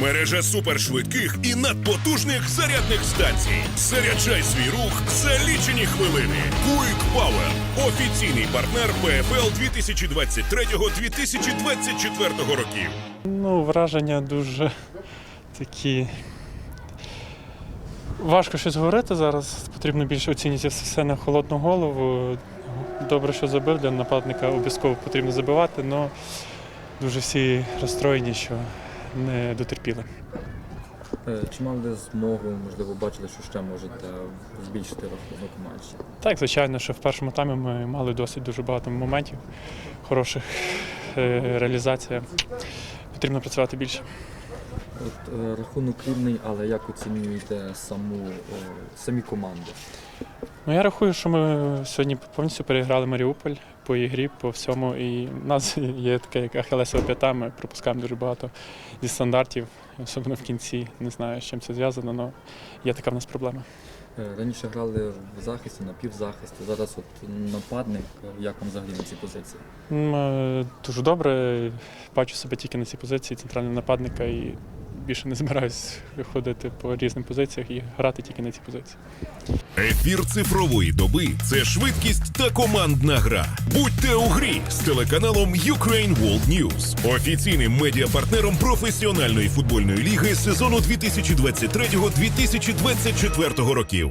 Мережа супершвидких і надпотужних зарядних станцій. Заряджай свій рух за лічені хвилини. Quick Power – офіційний партнер ПФЛ 2023-2024 років. Ну, враження дуже такі. Важко щось говорити зараз. Потрібно більше оцінити все на холодну голову. Добре, що забив для нападника, обов'язково потрібно забивати, але дуже всі розстроєні, що не дотерпіли. Е, Чи мали змогу, можливо, бачили, що ще можете збільшити рахунок матчі? Так, звичайно, що в першому таймі ми мали досить дуже багато моментів, хороших е, реалізація. Потрібно працювати більше. От е, рахунок рівний, але як оцінюєте саму самі команди? Ну, я рахую, що ми сьогодні повністю переграли Маріуполь по ігрі, по всьому. І в нас є таке, як Ахілесова п'ята, ми пропускаємо дуже багато зі стандартів, особливо в кінці. Не знаю, з чим це зв'язано, але є така в нас проблема. Е, Раніше грали в захисті, на півзахисті, зараз от нападник. Як вам взагалі на цій позиції? Е, Дуже добре. Бачу себе тільки на цій позиції центрального нападника і більше не збираюсь ходити по різним позиціях і грати тільки на ці позиції. Ефір цифрової доби це швидкість та командна гра. Будьте у грі з телеканалом Ukraine World News, офіційним медіапартнером професіональної футбольної ліги сезону 2023-2024 років.